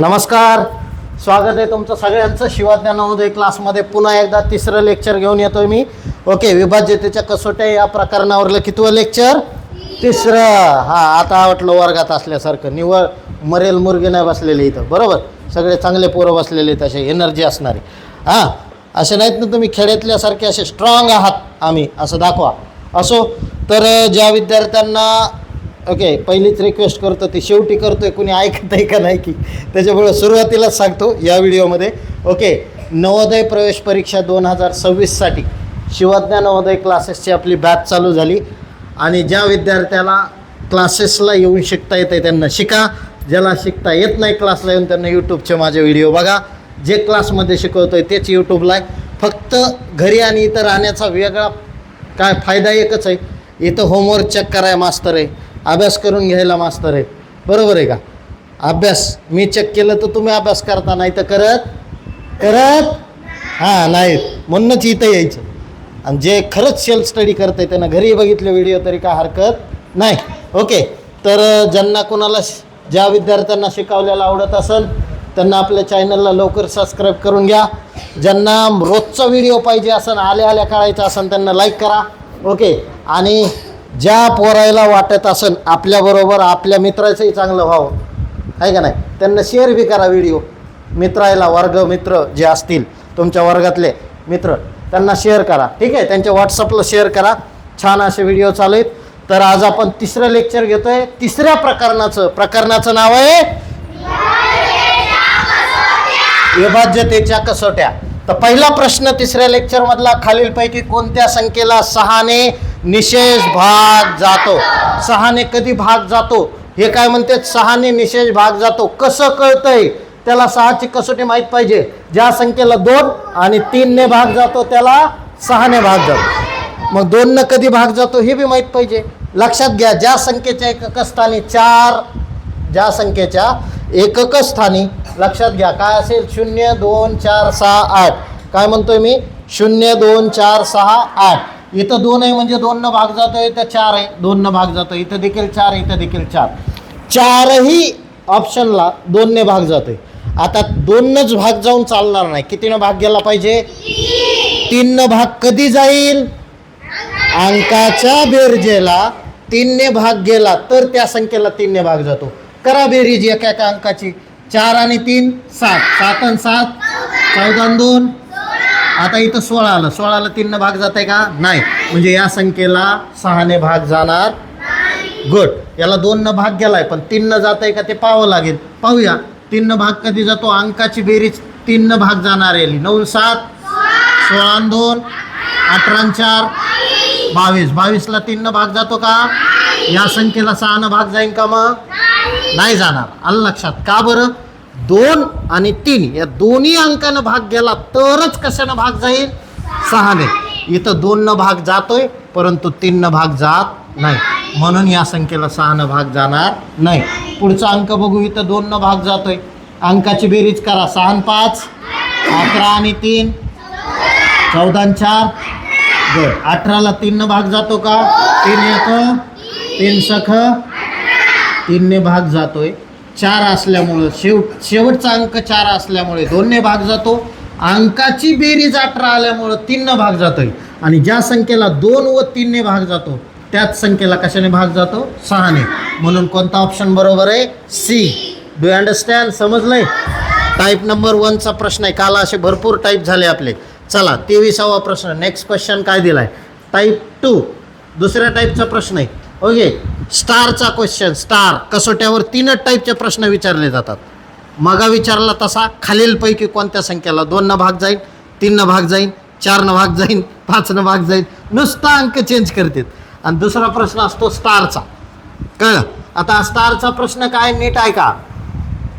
नमस्कार. स्वागत आहे तुमचं सगळ्यांचं. शिवाज्ञान क्लासमध्ये पुन्हा एकदा तिसरं लेक्चर घेऊन येतोय मी. ओके विभाज्यतेच्या कसोट्या या प्रकरणावरलं कितवं लेक्चर तिसरं. हा आता वाटलं वर्गात असल्यासारखं. निवळ मरेल मुर्गी नाही बसलेले इथं. बरोबर? सगळे चांगले पोरं बसलेले आहेत एनर्जी असणारे. हां असे नाहीत ना तुम्ही खेड्यातल्यासारखे असे स्ट्रॉंग आहात आम्ही असं दाखवा. असो तर ज्या विद्यार्थ्यांना ओके पहिलीच रिक्वेस्ट करतो ती शेवटी करतोय कुणी ऐकत आहे का नाही की? त्याच्यामुळे सुरुवातीलाच सांगतो या व्हिडिओमध्ये. ओके नवोदय प्रवेश परीक्षा दोन हजार सव्वीससाठी शिवज्ञा नवोदय क्लासेसची आपली बॅच चालू झाली. आणि ज्या विद्यार्थ्याला क्लासेसला येऊन शिकता येतं आहे त्यांना शिका. ज्याला शिकता येत नाही क्लासला येऊन त्यांना यूट्यूबचे माझे व्हिडिओ बघा. जे क्लासमध्ये शिकवतो आहे तेच यूट्यूबला आहे. फक्त घरी आणि इथं राहण्याचा वेगळा काय फायदा एकच आहे. इथं होमवर्क चेक कराय मास्तर आहे. अभ्यास करून घ्यायला मास्तर आहे बरोबर आहे का? अभ्यास मी चेक केलं तर तुम्ही अभ्यास करता नाही तर करत? करत? हां नाही. म्हणूनच इथं यायचं. आणि जे खरंच सेल्फ स्टडी करते त्यांना घरी बघितले व्हिडिओ तरी काय हरकत नाही. ओके तर ज्यांना कोणाला श- ज्या विद्यार्थ्यांना शिकवलेलं आवडत असेल त्यांना आपल्या चॅनलला लवकर सबस्क्राईब करून घ्या. ज्यांना रोजचा व्हिडिओ पाहिजे असेल आल्या आल्या काढायचा असेल त्यांना लाईक करा. ओके आणि ज्या पोरायला वाटत असेल आपल्याबरोबर आपल्या मित्राचंही चांगलं व्हावं. आहे का नाही? त्यांना शेअर बी करा व्हिडिओ मित्रायला वर्ग मित्र जे असतील तुमच्या वर्गातले मित्र त्यांना शेअर करा. ठीक आहे? त्यांच्या व्हॉट्सअपला शेअर करा. छान असे व्हिडिओ चालू आहेत. तर आज आपण तिसरं लेक्चर घेतोय. तिसऱ्या प्रकरणाचं. प्रकरणाचं नाव आहे विभाज्यतेच्या कसोट्या. तर पहिला प्रश्न तिसऱ्या लेक्चरमधला खालीलपैकी कोणत्या संख्येला सहाने निशेष भाग जातो. सहाने कधी भाग जातो? हे काय म्हणते? सहाने निशेष भाग जातो. कसं कळतंय? त्याला सहाची कसोटी माहीत पाहिजे. ज्या संख्येला दोन आणि तीनने भाग जातो त्याला सहाने भाग जातो. मग दोननं कधी भाग जातो हे बी माहीत पाहिजे. लक्षात घ्या ज्या संख्येच्या एककस्थानी चार ज्या संख्येच्या एककस्थानी लक्षात घ्या काय असेल? शून्य दोन चार सहा आठ. काय म्हणतोय मी? शून्य दोन चार सहा आठ. इथं दोन आहे म्हणजे दोननं भाग जातो इथं चार आहे. दोननं भाग जातो इथं देखील चार इथं देखील चार. चारही ऑप्शनला दोनने भाग जातोय. आता दोनच भाग जाऊन चालणार नाही. कितीनं भाग गेला पाहिजे? तीननं भाग कधी जाईल? अंकाच्या बेरजेला तीनने भाग गेला तर त्या संख्येला तीनने भाग जातो. करा बेरीज एका एका अंकाची. चार आणि तीन सात. सात आणि सात चौदा दोन. आता इथं सोळा आलं. सोळाला तीननं भाग जात आहे का? नाही. म्हणजे या संख्येला सहाने भाग जाणार गुड याला दोननं भाग गेलाय पण तीननं जात आहे का ते पाहावं लागेल. पाहूया. तीननं भाग कधी जातो? अंकाची बेरीज तीननं भाग जाणार आहे. नऊ सात सोळा दोन अठरा चार बावीस. बावीसला तीननं भाग जातो का? या संख्येला सहानं भाग जाईल का मग? नाही जाणार. आलं लक्षात. का बरं? दोन आणि तीन या दोन्ही अंकानं भाग गेला तरच कशानं भाग जाईल? सहाने. इथं दोननं भाग जातोय परंतु तीननं भाग जात नाही. म्हणून या संख्येला सहानं भाग जाणार नाही. पुढचा अंक बघू इथं दोननं भाग जातोय. अंकाची बेरीज करा. सहा पाच अकरा आणि तीन. चौदा चार. बर. अठराला तीननं भाग जातो का? तीन एक तीन सख तीनने भाग जातोय. चार असल्यामुळं शेव शेवटचा अंक चार असल्यामुळे दोनने भाग जातो. अंकाची बेरीज अठरा आल्यामुळं तीननं भाग जातोय. आणि ज्या संख्येला दोन व तीनने भाग जातो त्याच संख्येला कशाने भाग जातो? सहाने. म्हणून कोणता ऑप्शन बरोबर आहे? सी डू अंडरस्टँड समजलंय? टाईप नंबर वनचा प्रश्न आहे. काल असे भरपूर टाईप झाले आपले. चला तेविसावा प्रश्न. नेक्स्ट क्वेश्चन काय दिलाय? टाईप टू दुसऱ्या टाईपचा प्रश्न आहे. ओके स्टारचा क्वेश्चन स्टार. कसोट्यावर तीनच टाईपचे प्रश्न विचारले जातात. मगा विचारला तसा खालीलपैकी कोणत्या संख्येला दोननं भाग जाईल तीननं भाग जाईल चारनं भाग जाईल पाचनं भाग जाईल नुसता अंक चेंज करतात. आणि दुसरा प्रश्न असतो स्टारचा. कळलं? आता स्टारचा प्रश्न काय? नीट आहे का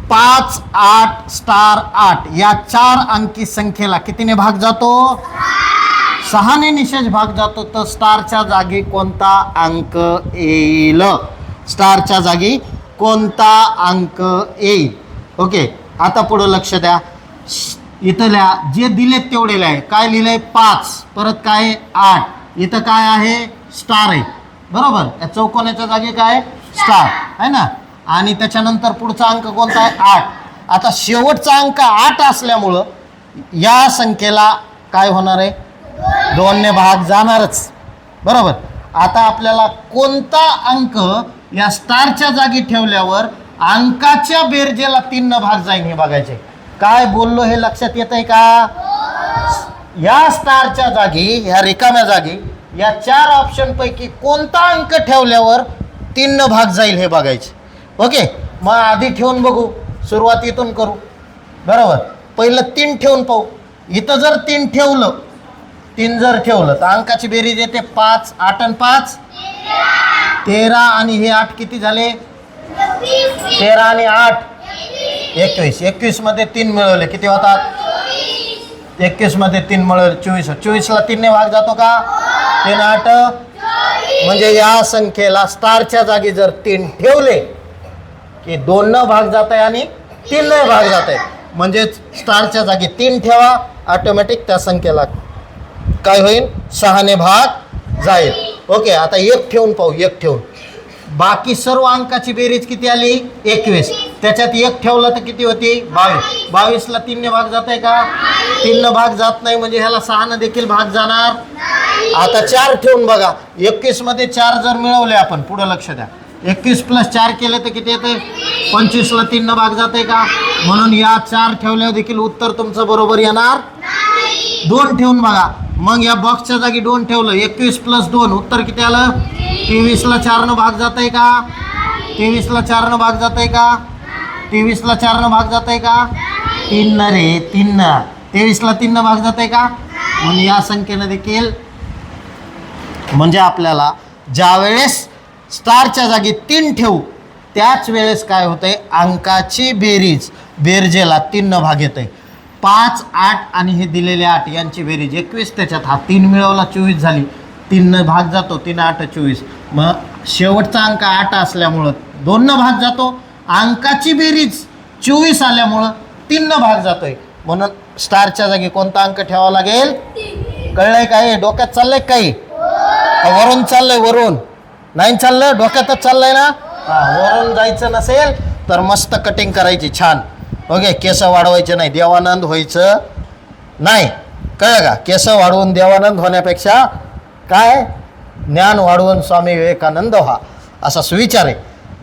पाच आठ स्टार आठ. या चार अंकी संख्येला कितीने भाग जातो? सहाने निशेष भाग जातो तर स्टारच्या जागी कोणता अंक येईल? स्टारच्या जागी कोणता अंक येईल? ओके आता पुढं लक्ष द्या. इथल्या इथं जे दिलेत तेवढे आहे काय लिहिलंय? पाच. परत काय? आहे? आठ. इथं काय आहे? स्टार आहे. बरोबर? या चौकोनाच्या जागी काय? स्टार. आहे ना? आणि त्याच्यानंतर पुढचा अंक कोणता आहे? आठ. आता शेवटचा अंक आठ असल्यामुळं या संख्येला काय होणार आहे? दोनने भाग जाणारच. बरोबर? आता आपल्याला कोणता अंक या स्टारच्या जागी ठेवल्यावर अंकाच्या बेरजेला तीन न भाग जाईल हे बघायचे. काय बोललो हे लक्षात येत आहे का? या स्टारच्या जागी ह्या रिकाम्या जागी या चार ऑप्शन पैकी कोणता अंक ठेवल्यावर तीन न भाग जाईल हे बघायचे. ओके? मग आधी ठेवून बघू. सुरुवातीतून करू. बरोबर? पहिलं तीन ठेवून पाहू. इथं जर तीन ठेवलं तीन जर ठेवलं तर अंकाची बेरीज येते पाच आठ आणि पाच. तेरा आणि हे आठ किती झाले? तेरा आणि आठ. एकवीस. एकवीसमध्ये तीन मिळवले. किती होतात? एकवीसमध्ये तीन मिळवले. चोवीस. चोवीसला तीनने भाग जातो का? तीन आठ. म्हणजे या संख्येला स्टारच्या जागी जर तीन ठेवले की दोन न भाग जात आहे आणि तीन न भाग जात आहे म्हणजेच स्टारच्या जागी तीन ठेवा ऑटोमॅटिक त्या संख्येला काय होईल? सहाने भाग जाईल. ओके आता एक ठेवून पाहू एक ठेवून. बाकी सर्व अंकाची बेरीज किती आली? एकवीस. त्याच्यात एक ठेवलं तर किती होती? बावीस. बावीसला तीनने भाग जात आहे का? तीननं भाग जात नाही म्हणजे ह्याला सहानं देखील भाग जाणार. आता चार ठेवून बघा. एकवीसमध्ये चार जर मिळवले आपण पुढे लक्ष द्या. एकवीस प्लस चार केले तर किती येते? पंचवीसला तीननं भाग जाते का? म्हणून या चार ठेवल्यावर देखील उत्तर तुमचं बरोबर येणार. दोन ठेवून बघा. मग या बॉक्सच्या जागी दोन ठेवलं. एकवीस प्लस दोन. उत्तर किती आलं? तेवीसला चारनं भाग जात आहे का तेवीसला चारनं भाग जात आहे का तेवीसला चारनं भाग जात आहे का? तीन न रे तीन न. तेवीसला तीन भाग जात आहे का? म्हणून या संख्येनं देखील म्हणजे आपल्याला ज्या वेळेस स्टारच्या जागी तीन ठेवू त्याच वेळेस काय होतंय? अंकाची बेरीज. बेरजेला तीन न भाग येत आहे पाच आठ आणि हे दिलेले आठ यांची बेरीज एकवीस त्याच्यात हा तीन मिळवला चोवीस झाली. तीननं भाग जातो तीन आठ चोवीस. मग शेवटचा अंक आठ असल्यामुळं दोननं भाग जातो. अंकाची बेरीज चोवीस आल्यामुळं तीननं भाग जातोय. म्हणून स्टारच्या जागी कोणता अंक ठेवावा लागेल? कळलंय काय डोक्यात चाललंय काही? वरून चाललंय वरून? नाही चाललं? डोक्यातच चाललंय ना? वरून जायचं नसेल तर मस्त कटिंग करायची छान. ओके केस वाढवायचे नाही देवानंद व्हायचं नाही. काय का? केस वाढवून देवानंद होण्यापेक्षा काय? ज्ञान वाढवून स्वामी विवेकानंद व्हा. असा सुविचार आहे.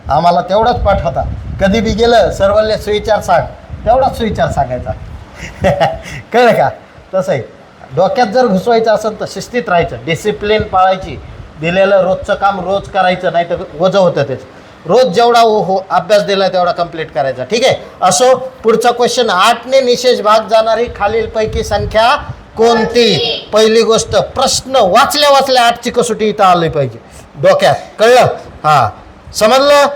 आम्हाला तेवढाच पाठ होता. कधी बी गेलं सर्वले सुविचार सांग. तेवढाच सुविचार सांगायचा. कळलं का? तसं आहे. डोक्यात जर घुसवायचं असेल तर शिस्तीत राहायचं. डिसिप्लिन पाळायची. दिलेलं रोजचं काम रोज करायचं नाही तर वजं होतं त्याचं रोज जेवढा हो हो अभ्यास दिला तेवढा कंप्लीट करायचा. ठीक आहे? असो पुढचा क्वेश्चन आठने निशेष भाग जाणारी खालीलपैकी संख्या कोणती? पहिली गोष्ट प्रश्न वाचल्या वाचल्या आठची कसोटी इथं आली पाहिजे. डोक्यात. कळलं? हां. समजलं?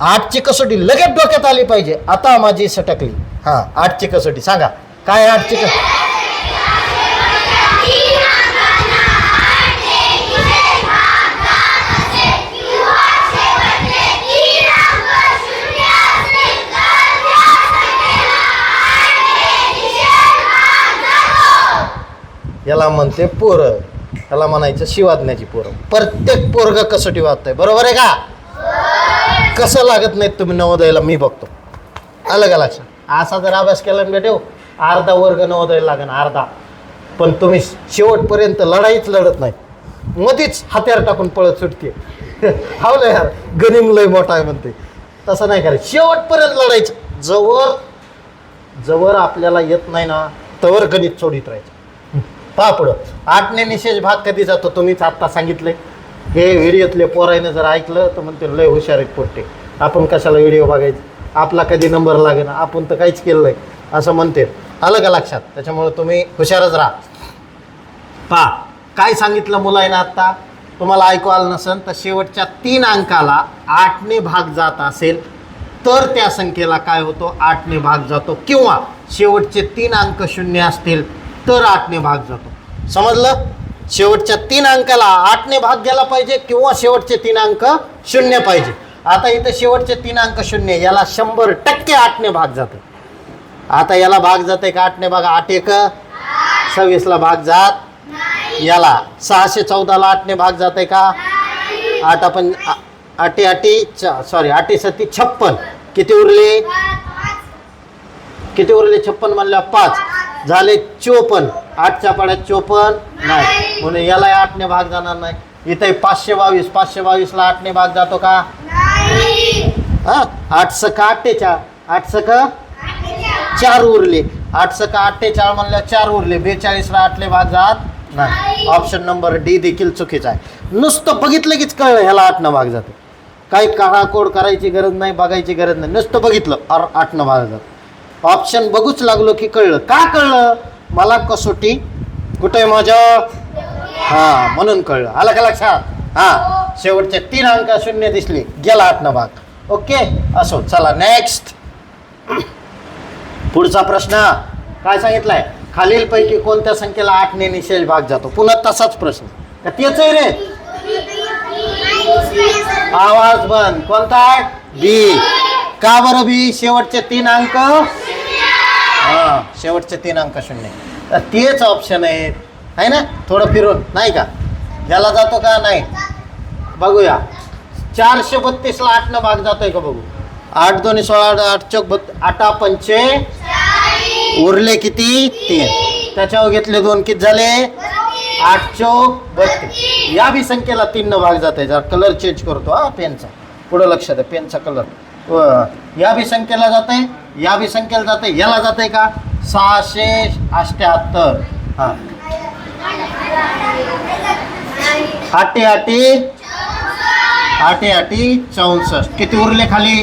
आठची कसोटी लगेच डोक्यात आली पाहिजे. आता माझी सटकली. हां आठची कसोटी. सांगा. काय आठची क याला म्हणते पोरं. त्याला म्हणायचं शिवाज्ञाची पोरं. प्रत्येक पोरग कसोटी वाचतंय बरोबर आहे का? कसं लागत नाही तुम्ही नवोदयाला? मी बघतो. आलं का लक्षात? असा जर अभ्यास केला ना बेटे अर्धा वर्ग नवोदय लागेल अर्धा. पण तुम्ही शेवटपर्यंत लढाईच लढत नाही. मधीच हात्यार टाकून पळत सुटते. हावलं यार. गनिम लय मोठा आहे म्हणते. तसं नाही करायचं. शेवटपर्यंत लढायचं. जवळ जवळ आपल्याला येत नाही ना तवर गणित सोडित राहायचं. पहा पुढं आठने निशेष भाग कधी जातो तुम्हीच आत्ता सांगितले. हे व्हिडिओतले पोरायनं जर ऐकलं तर म्हणते लय हुशार आहेत पोट्टे. आपण कशाला व्हिडिओ बघायचं? आपला कधी नंबर लागेल आपण तर काहीच केलं नाही. असं म्हणते आलं का लक्षात? त्याच्यामुळे तुम्ही हुशारच राहा. पहा काय सांगितलं मुलांना आत्ता? तुम्हाला ऐकू आलं नसेल तर शेवटच्या तीन अंकाला आठने भाग जात असेल तर त्या संख्येला काय होतो? आठने भाग जातो. किंवा शेवटचे तीन अंक शून्य असतील तर आठने भाग जातो. समजलं? शेवटच्या तीन अंकाला आठने भाग गेला पाहिजे किंवा शेवटचे तीन अंक शून्य पाहिजे? आता इथं शेवटचे तीन अंक शून्य याला शंभर टक्के आठने भाग जातो. आता याला भाग जाते का? आठने भाग आठ एक. सव्वीसला भाग जात. याला सहाशे चौदाला आठने भाग जाते का? आठ आपण आ- आठी आठी सॉरी आठी सती छप्पन. किती उरले? किती उरले? छप्पन म्हणल्या पाच. झाले चोपन आठच्या पाड्यात चोपन्न. नाही म्हणून याला आठने भाग जाणार नाही. इथे पाचशे बावीस पाचशे बावीसला आठने भाग जातो का? हा आठ सका अठ्ठेचाळ आठ सका चार उरले. आठ सका अठ्ठेचाळ म्हणल्या चार उरले. बेचाळीसला आठले भाग जात नाही. ऑप्शन नंबर डी देखील चुकीचा आहे. नुसतं बघितलं कीच कळलं ह्याला आठनं भाग जातो. काही काळाकोड करायची गरज नाही बघायची गरज नाही. नुसतं बघितलं आठनं भाग जातो. ऑप्शन बघूच लागलो की कळलं. का कळलं? मला कसोटी? कुठे माझ्या हा म्हणून कळलं. आलं का लक्षात? हा शेवटचे तीन अंक शून्य दिसले. गेला आठ भाग ओके? असो चला नेक्स्ट पुढचा प्रश्न. काय सांगितलाय? खालीलपैकी कोणत्या संख्येला आठने निशेष भाग जातो? पुन्हा तसाच प्रश्न. का तेच आहे रे? आवाज बंद. कोणता? आहे बी. का बरं बी? शेवटचे तीन अंक? हा शेवटचे तीन अंक शून्य. तर तेच ऑप्शन आहेत. आहे ना? थोडं फिरून. नाही का? याला जातो का? नाही. बघूया. चारशे बत्तीसला आठनं भाग जातोय का बघू? आठ दोन्ही सोळा आठ- आठ चौक बत्त आठा पंचे. उरले किती? तीन. त्याच्यावर घेतले दोन. किती झाले? आठ चौक बत्तीस. या बी संख्येला तीननं भाग भाग आहे जरा कलर चेंज करतो हा पेनचा पुढं लक्षात आहे पेनचा कलर या बी संख्येला जाते या बी संख्येला जाते याला जाते का? सहाशे अष्ट्याहत्तर हा. आठी आठी आठी आठी चौसष्ट. किती उरले खाली?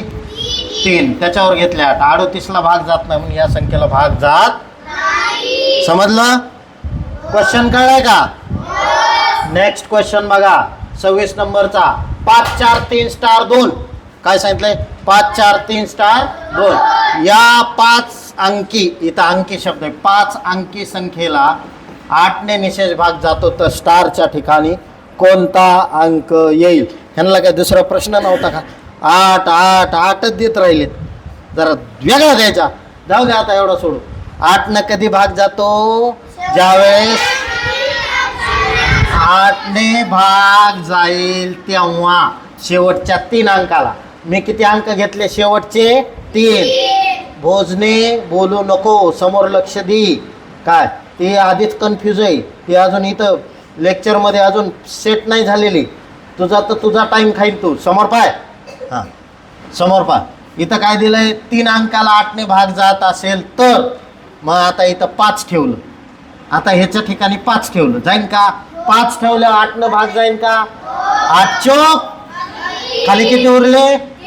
तीन. त्याच्यावर घेतले आठ अडोतीसला भाग जात नाही म्हणून या संख्येला भाग जात समजलं? क्वेश्चन कळलाय का? नेक्स्ट क्वेश्चन बघा. सव्वीस नंबरचा. पाच चार तीन स्टार दोन. काय सांगितलंय? पाच चार तीन स्टार दोन. या पाच अंकी इथं अंकी शब्द आहे. पाच अंकी संख्येला आठने निशेष भाग जातो तर स्टारच्या ठिकाणी कोणता अंक येईल? ह्यांना काय दुसरा प्रश्न नव्हता का? आठ आठ आठच देत राहिलेत. जरा वेगळा द्यायचा. जाऊ द्या आता एवढा सोडू. आठनं कधी भाग जातो? ज्यावेळेस आठने भाग जाईल तेव्हा शेवटच्या तीन अंकाला. मी किती अंक घेतले? शेवटचे तीन. भोजने बोलू नको समोर लक्ष दे. काय? ती आधीच कन्फ्यूज आहे. ती अजून इथं लेक्चरमध्ये अजून सेट नाही झालेली. तुझा तर तुझा टाईम खाईल तू. समोर पाय. हां. समोर पाय. इथं काय दिलंय? तीन अंकाला आठने भाग जात असेल तर. मग आता इथं पाच ठेवलं. आता ह्याच्या ठिकाणी पाच ठेवलं. जाईन का? पाच ठेवल्यावर आठनं भाग जाईन का? आठ चोक. खाली किती उरले?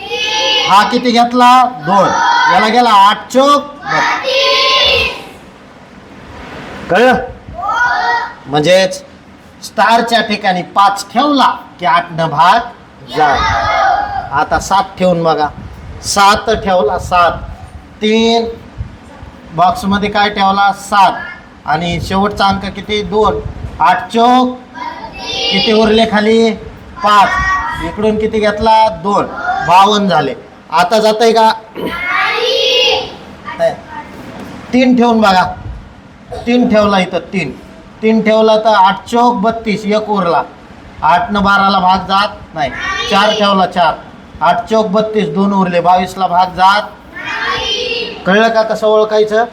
हा किती घेतला? दोन. याला गेला आठ चोक. कळलं? म्हणजेच स्टारच्या ठिकाणी पाच ठेवला की आठ न भाग जा आता सात ठेवून बघा. सात ठेवला सात. तीन. बॉक्समध्ये काय ठेवला? सात. आणि शेवटचा अंक किती? दोन. आठ चौक. किती उरले खाली? पाच. इकडून किती घेतला? दोन. बावन्न झाले. आता जात आहे का नाही. तीन ठेवून बघा. तीन ठेवला इथं तीन. तीन ठेवला तर आठ चौक बत्तीस एक उरला. आठनं बाराला भाग जात नाही. चार ठेवला चार. आठ चौक बत्तीस दोन उरले. बावीसला भाग जात. कळलं का कसं ओळखायचं?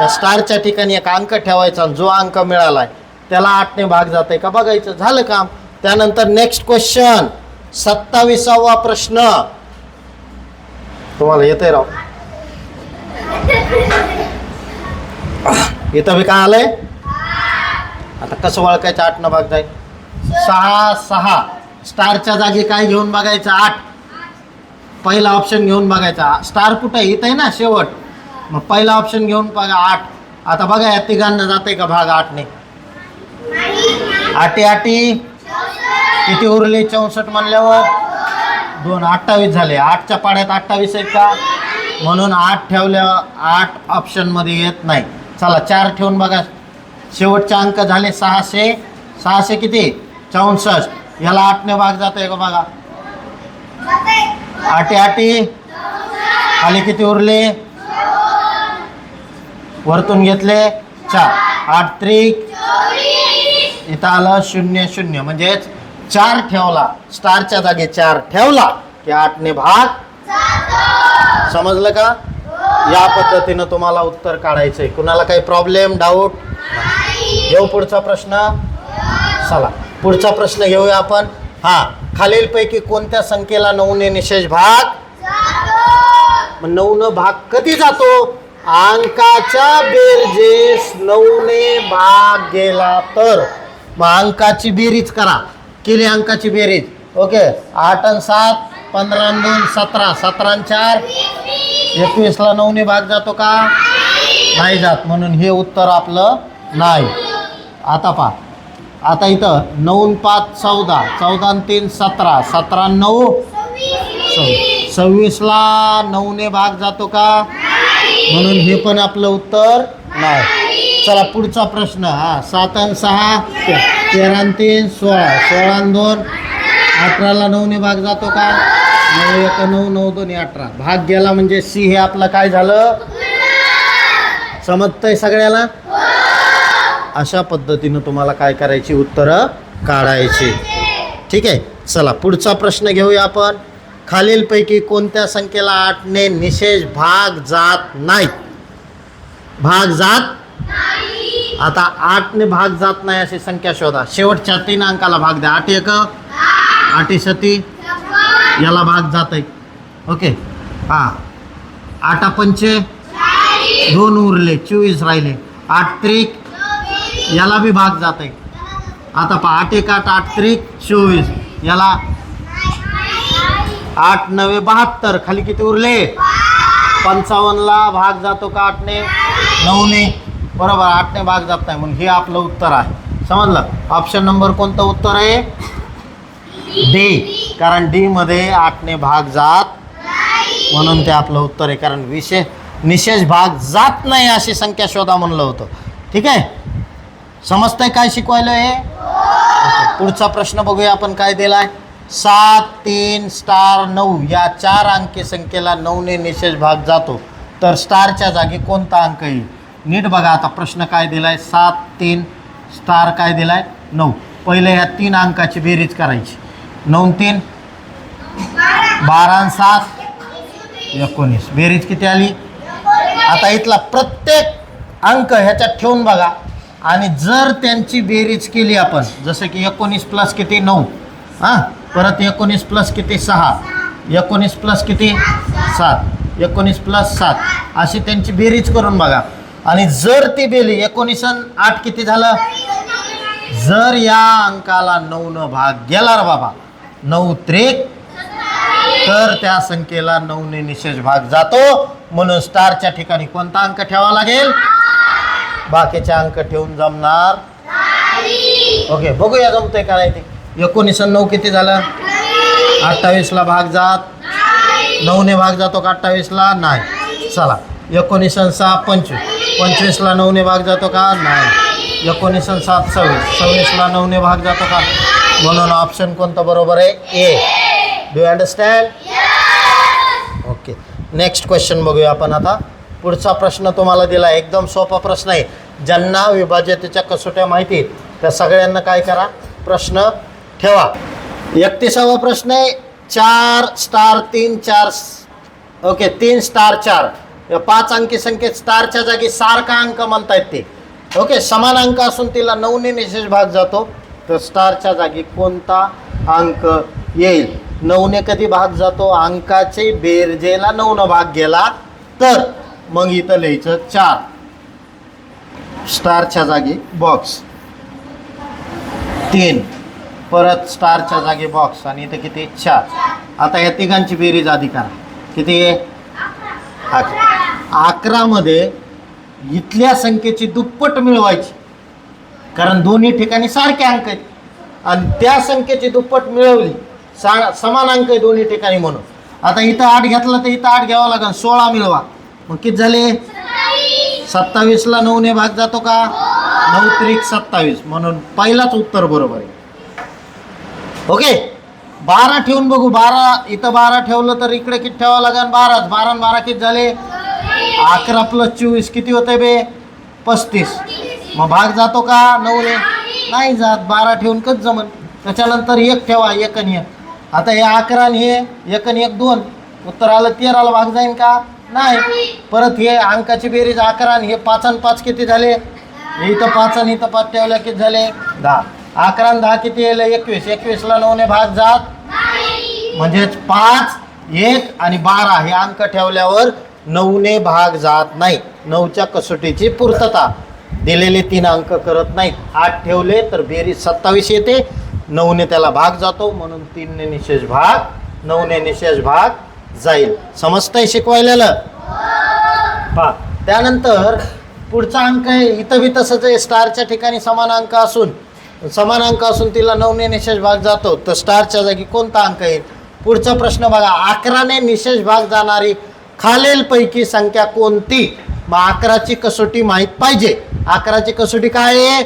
या स्टारच्या ठिकाणी एक अंक ठेवायचा जो अंक मिळालाय त्याला आठने भाग जाते का बघायचं. झालं काम. त्यानंतर नेक्स्ट क्वेश्चन सत्ताविसावा प्रश्न. तुम्हाला येतंय राव. इथं बी काय आलंय? आता कसं ओळखायचं? आठनं न जाईल सहा सहा. स्टारच्या जागी काय घेऊन बघायचं? आठ. पहिला ऑप्शन घेऊन बघायचा. स्टार कुठे येत इथं आहे ना शेवट. मग पहिला ऑप्शन घेऊन बघा आठ. आता बघा या तिघांना जाते का भाग आठने? आटी आटी. किती उरले? चौसष्ट म्हणल्यावर दोन अठ्ठावीस झाले. आठच्या पाड्यात अठ्ठावीस आहेत का? म्हणून आठ ठेवल्यावर आठ ऑप्शनमध्ये येत नाही. चला चार ठेवून बघा. शेवटचे अंक झाले सहाशे. सहाशे किती? चौसष्ट. याला आठने भाग जातोय का बघा? आठी आठी. खाली किती उरले? वरतून घेतले चार. आठ त्रिक. इथं आलं शून्य शून्य. म्हणजेच चार ठेवला. स्टारच्या जागी चार ठेवला की आठने भाग समजलं का? या पद्धतीनं तुम्हाला उत्तर काढायचंय. कुणाला काही प्रॉब्लेम डाऊट घेऊ पुढचा प्रश्न. चला. पुढचा प्रश्न घेऊया आपण. हा खालीलपैकी कोणत्या संख्येला नऊने निशेष भाग? मग नऊनं भाग कधी जातो? अंकाच्या बेरजेस नऊने भाग गेला तर. मग अंकाची बेरीज करा. केली अंकाची बेरीज. ओके. आठ आणि सात पंधरा दोन सतरा. सतरा चार. एकवीसला नऊने भाग जातो का? नाही जात. म्हणून हे उत्तर आपलं नाही. आता पहा. आता इथं नऊ पाच चौदा. चौदा तीन सतरा. सतरा नऊ. सव्वीसला नऊने भाग जातो का? म्हणून हे पण आपलं उत्तर नाही. चला पुढचा प्रश्न. हा सात आणि सहा तेरा तीन सोळा. सोळा दोन अठराला नऊने भाग जातो का? नऊ एक नऊ नऊ दोन अठरा. भाग गेला म्हणजे सी हे आपलं काय झालं? समजतंय सगळ्याला? अशा पद्धतीनं तुम्हाला काय करायची उत्तरं काढायची. ठीक आहे? चला पुढचा प्रश्न घेऊया आपण. खालीलपैकी कोणत्या संख्येला आठने निशेष भाग जात नाहीत? भाग जात आता आठने भाग जात नाही अशी संख्या शोधा. शेवटच्या तीन अंकाला भाग द्या. आठ एक आठी सती याला भाग जात आहे ओके? हां. आठा पंचे दोन उरले चोवीस राहिले. आठ त्रिक याला बी भाग जात आहे आता पहा आठ एक आठ आठ त्रिक चोवीस. याला आठ नवे बहात्तर. खाली किती उरले? पंचावन्नला भाग जातो का आठने? नऊने. बरोबर आठने भाग जात नाही म्हणून. हे आपलं उत्तर आहे. समजलं? ऑप्शन नंबर कोणतं उत्तर आहे? डी कारण डी मध्ये आठने भाग जात म्हणून ते आपलं उत्तर आहे. कारण विशेष निशेष भाग जात नाही अशी संख्या शोधा म्हणलं होतं. ठीक आहे? समजतंय काय शिकवायला हे? पुढचा प्रश्न बघूया आपण काय दिलाय. सात तीन स्टार नऊ. या चार अंकी संख्येला नऊने निशेष भाग जातो. तर स्टारच्या जागी कोणता अंक येईल? नीट बघा आता प्रश्न काय दिलाय. सात तीन स्टार काय दिलाय? नऊ. पहिले ह्या तीन अंकाची बेरीज करायची. नऊ तीन. बारा सात. एकोणीस. बेरीज किती आली? आता इथला प्रत्येक अंक ह्याच्यात ठेवून बघा. आणि जर त्यांची बेरीज केली आपण जसं की एकोणीस प्लस किती? नऊ. हां? परत एकोणीस प्लस किती? सहा. एकोणीस प्लस किती? सात. एकोणीस प्लस सात. अशी त्यांची बेरीज करून बघा. आणि जर ती बेली एकोणीस आठ किती झालं? जर या अंकाला नऊनं भाग गेला रे बाबा नऊ त्रेक तर त्या संख्येला नऊने निशेष भाग जातो. म्हणून स्टारच्या ठिकाणी कोणता अंक ठेवावा लागेल? बाकीचे अंक ठेवून जमणार ओके बघूया जमतोय का नाही ते. एकोणीस नऊ किती झालं? अठ्ठावीसला भाग जात. नऊने भाग जातो का अठ्ठावीसला नाही. चला एकोणीस सहा पंचवीस. पंचवीसला नऊने भाग जातो का? नाही. एकोणीस आणि सात सव्वीस सव्वीसला नऊने भाग जातो का? म्हणून ऑप्शन कोणतं बरोबर आहे? A do understand okay next question बघूया आपण आता. पुढचा प्रश्न तुम्हाला दिला. एकदम सोपा प्रश्न आहे. ज्यांना विभाज्यतेच्या कसोट्या माहिती आहेत त्या सगळ्यांना काय करा? प्रश्न ठेवा. एकतीसावा प्रश्न आहे. चार स्टार तीन चार. ओके तीन स्टार चार. पाच अंकी संख्येत स्टारच्या जागी सारखा अंक म्हणतायत ते. ओके समान अंक असून तिला नऊने निशेष भाग जातो. तर स्टारच्या जागी कोणता अंक येईल? नऊने कधी भाग जातो? अंकाचे बेरजेला नऊनं भाग गेला तर मग इथं लिहायचं चार. स्टारच्या जागी बॉक्स तीन. परत स्टारच्या जागी बॉक्स आणि इथं किती? चार. आता या तिघांची बेरीज आधी करा. किती? आहे अकरा अकरामध्ये इथल्या संख्येची दुप्पट मिळवायची. कारण दोन्ही ठिकाणी सारखे अंक आहेत. आणि त्या संख्येची दुप्पट मिळवली सा समान अंक आहे दोन्ही ठिकाणी म्हणून. आता इथं आठ घेतला तर इथं आठ घ्यावा लागेल सोळा मिळवा. मग किती झाले? सत्तावीसला नऊने भाग जातो का? नऊ त्रिक सत्तावीस. म्हणून पहिलाच उत्तर बरोबर आहे. ओके? बारा ठेवून बघू बारा इथं बारा ठेवलं तर इकडे किती ठेवावं लागेल? बाराच बारा बारा किती झाले? अकरा प्लस चोवीस किती होते बे? पस्तीस. मग भाग जातो का? नऊने नाही जात बारा ठेवून कच जमन? त्याच्यानंतर एक ठेवा एक आणि एक. आता हे अकरा आणि हे एक आणि एक दोन. उत्तर आलं तेराला भाग जाईन का? नाही. परत हे अंकाची बेरीज अकरा आणि हे पाच आणि पाच किती झाले? हे इथं पाच आणि इथं पाच ठेवल्या किती झाले? दहा. अकरा आणि दहा किती येईल? एकवीस. एकवीसला नऊने भाग जात. म्हणजेच पाच एक आणि बारा हे अंक ठेवल्यावर नऊने भाग जात नाही. नऊच्या कसोटीची पूर्तता. दिलेले तीन अंक करत नाहीत. आठ ठेवले तर बेरीज सत्तावीस येते. नऊने त्याला भाग जातो. म्हणून तीनने निशेष भाग नऊने निशेष भाग जाईल. समजतंय शिकवायला पहा त्यानंतर पुढचा अंक आहे. इथं बी तसंच आहे. स्टारच्या ठिकाणी समान अंक असून समान अंक असून तिला नऊने निशेष भाग जातो. तर स्टारच्या जागी कोणता अंक येईल? पुढचा प्रश्न बघा. अकराने निशेष भाग जाणारी खालीलपैकी संख्या कोणती? मग अकराची कसोटी माहीत पाहिजे. अकराची कसोटी काय आहे?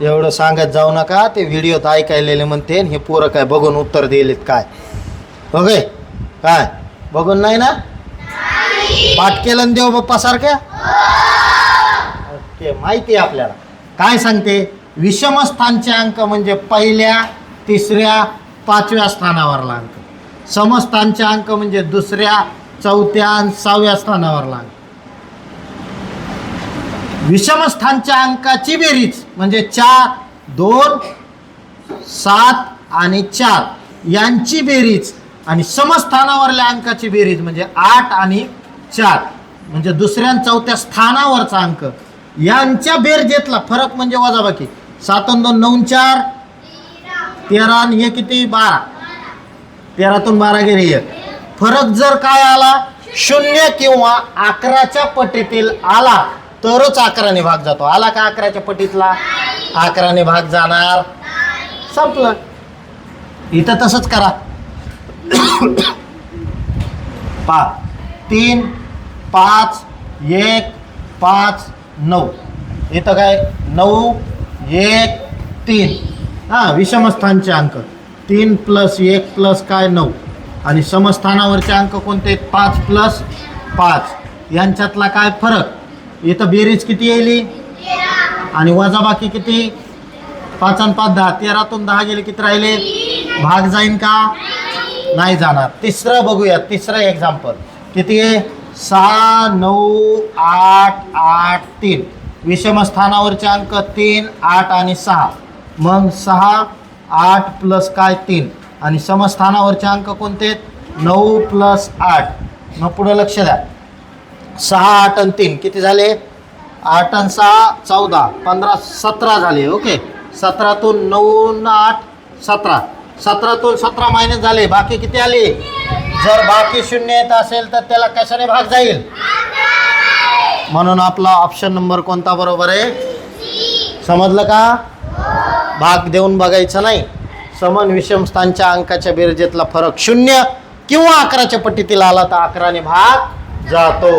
एवढं सांगत जाऊ नका ते व्हिडिओत ऐकायलेले म्हणते आणि हे पोरं काय बघून उत्तर दिलेत काय? बघे काय? बघून नाही ना? पाठ केलं देव बाप्पा सारख्या? ओके माहिती आहे आपल्याला. काय सांगते? विषमस्थानचे अंक म्हणजे पहिल्या तिसऱ्या पाचव्या स्थानावरला अंक. समस्थानचे अंक म्हणजे दुसऱ्या चौथ्या आणि सहाव्या स्थानावरला अंक. विषमस्थानच्या अंकाची बेरीज. म्हणजे चार दोन सात आणि चार. यांची बेरीज आणि समस्थानावरल्या अंकाची बेरीज म्हणजे आठ आणि चार. म्हणजे दुसऱ्या चौथ्या स्थानावरचा अंक. यांच्या बेरजेतला फरक म्हणजे वजाबाकी. सात आणि दोन नऊ चार. तेरा आणि हे किती? बारा. तेरातून बारा गेले एक. फरक जर काय आला शून्य किंवा अकराच्या पटीतील आला तरच अकराने भाग जातो. आला का अकराच्या पटीतला? अकराने भाग जाणार. संपलं. इथं तसंच करा. पा तीन पाच एक पाच नऊ. इथं काय? नऊ एक तीन. हां विषमस्थानचे अंक. तीन प्लस एक प्लस काय? नऊ. आणि समस्थानावरचे अंक कोणते? पाच प्लस पाच. यांच्यातला काय फरक? इथं बेरीज किती येईल? आणि वजाबाकी किती? पाच आणि पाच दहा. तेरातून दहा गेले किती राहिले? भाग जाईन का? नाही जाणार. तिसरं बघूया तिसरं एक्झाम्पल किती आहे? सहा नऊ आठ आठ तीन. विषमस्थानावरचे अंक तीन आठ आणि सहा. मग सहा आठ प्लस काय? तीन. आणि समस्थानावरचे अंक कोणते आहेत? नऊ प्लस आठ. मग पुढं लक्ष द्या. सहा आठ आणि तीन. किती झाले? आठ आणि सहा चौदा. पंधरा सतरा झाले. ओके. सतरातून नऊ आठ सतरा. सतरातून सतरा महिने झाले. बाकी किती आले? जर बाकी शून्य येत असेल तर त्याला कशाने भाग जाईल? म्हणून आपला ऑप्शन नंबर कोणता बरोबर आहे? समजलं का? भाग देऊन बघायचं नाही. समान विषमस्थानच्या अंकाच्या बेरजेतला फरक शून्य किंवा अकराच्या पट्टीतील आला तर अकराने भाग जातो.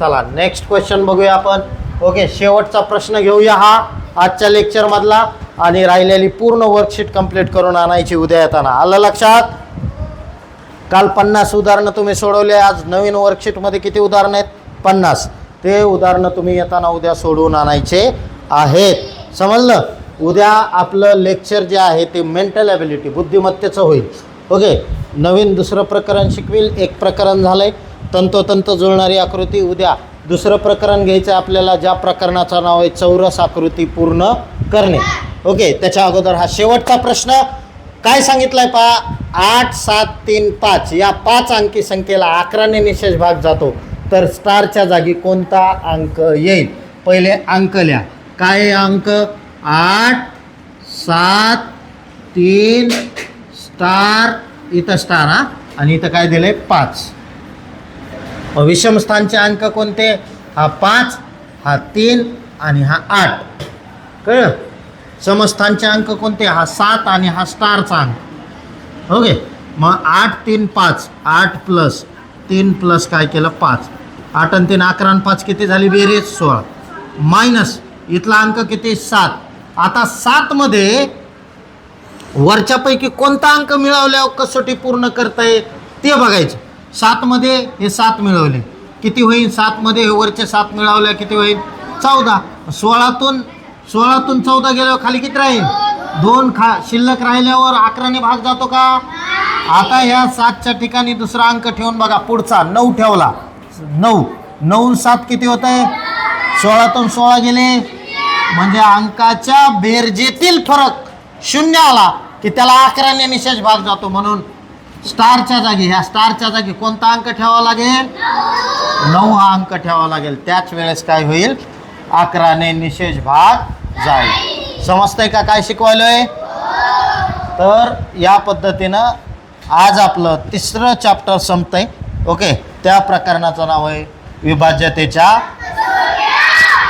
चला नेक्स्ट क्वेश्चन बघूया आपण. ओके शेवटचा प्रश्न घेऊया हा आजच्या लेक्चरमधला आणि राहिलेली पूर्ण वर्कशीट कंप्लीट करून आणायची उद्या येताना. आलं लक्षात? काल पन्नास उदाहरणं तुम्ही सोडवले आज नवीन वर्कशीटमध्ये किती उदाहरणं आहेत? पन्नास. ते उदाहरणं तुम्ही येताना उद्या सोडवून आणायचे आहेत. समजलं? उद्या आपलं लेक्चर जे आहे ते मेंटल ॲबिलिटी बुद्धिमत्तेचं होईल. ओके नवीन दुसरं प्रकरण शिकवेल. एक प्रकरण झालं आहे तंतोतंत जुळणारी आकृती. उद्या दुसरं प्रकरण घ्यायचं आपल्याला. ज्या प्रकरणाचं नाव आहे चौरस आकृती पूर्ण करणे. ओके त्याच्या अगोदर हा शेवटचा प्रश्न. काय सांगितलंय पहा? आठ सात तीन पाच. या पाच अंकी संख्येला अकराने निशेष भाग जातो. तर स्टारच्या जागी कोणता अंक येईल? पहिले अंक लिहा. काय अंक? आठ सात तीन स्टार. इथं स्टार हा. आणि इथं काय दिलंय? पाच. विषमस्थानचे अंक कोणते? हा पाच हा तीन आणि हा आठ. कळलं? समस्थानचे अंक कोणते? हा सात आणि हा स्टारचा अंक. ओके? मग आठ तीन पाच. आठ प्लस तीन प्लस काय केलं? पाच. आठ आणि तीन अकरा आणि पाच किती झाली? बेरीज सोळा. मायनस इथला अंक किती? सात. आता सातमध्ये वरच्यापैकी कोणता अंक मिळवल्यावर कसोटी पूर्ण करता येईल? ते बघायचं. सातमध्ये हे सात मिळवले. किती होईल? सातमध्ये हे वरचे सात मिळवल्या किती होईल? चौदा. सोळातून सोळातून चौदा गेल्यावर खाली किती राहील? दोन खा शिल्लक राहिल्यावर अकराने भाग जातो का? आता ह्या सातच्या ठिकाणी दुसरा अंक ठेवून बघा पुढचा नऊ ठेवला. नऊ. नऊ सात किती होत आहे सोळातून सोळा गेले. म्हणजे अंकाच्या बेरजेतील फरक शून्य आला की त्याला अकराने निशेष भाग जातो म्हणून स्टारच्या जागी ह्या स्टारच्या जागी कोणता अंक ठेवावा लागेल? नऊ हा अंक ठेवावा लागेल. त्याच वेळेस काय होईल? अकराने निशेष भाग जाईल. समजतंय का काय शिकवायलोय? तर या पद्धतीनं आज आपलं तिसरं चॅप्टर संपतंय. ओके त्या प्रकरणाचं नाव आहे विभाज्यतेच्या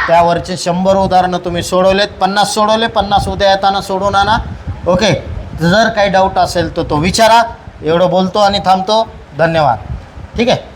त्यावरचे शंभर उदाहरणं तुम्ही सोडवलेत. पन्नास सोडवले पन्नास उद्या येताना सोडून आणा ओके जर काही डाऊट असेल तर तो विचारा. एवढं बोलतो आणि थांबतो. धन्यवाद. ठीक आहे?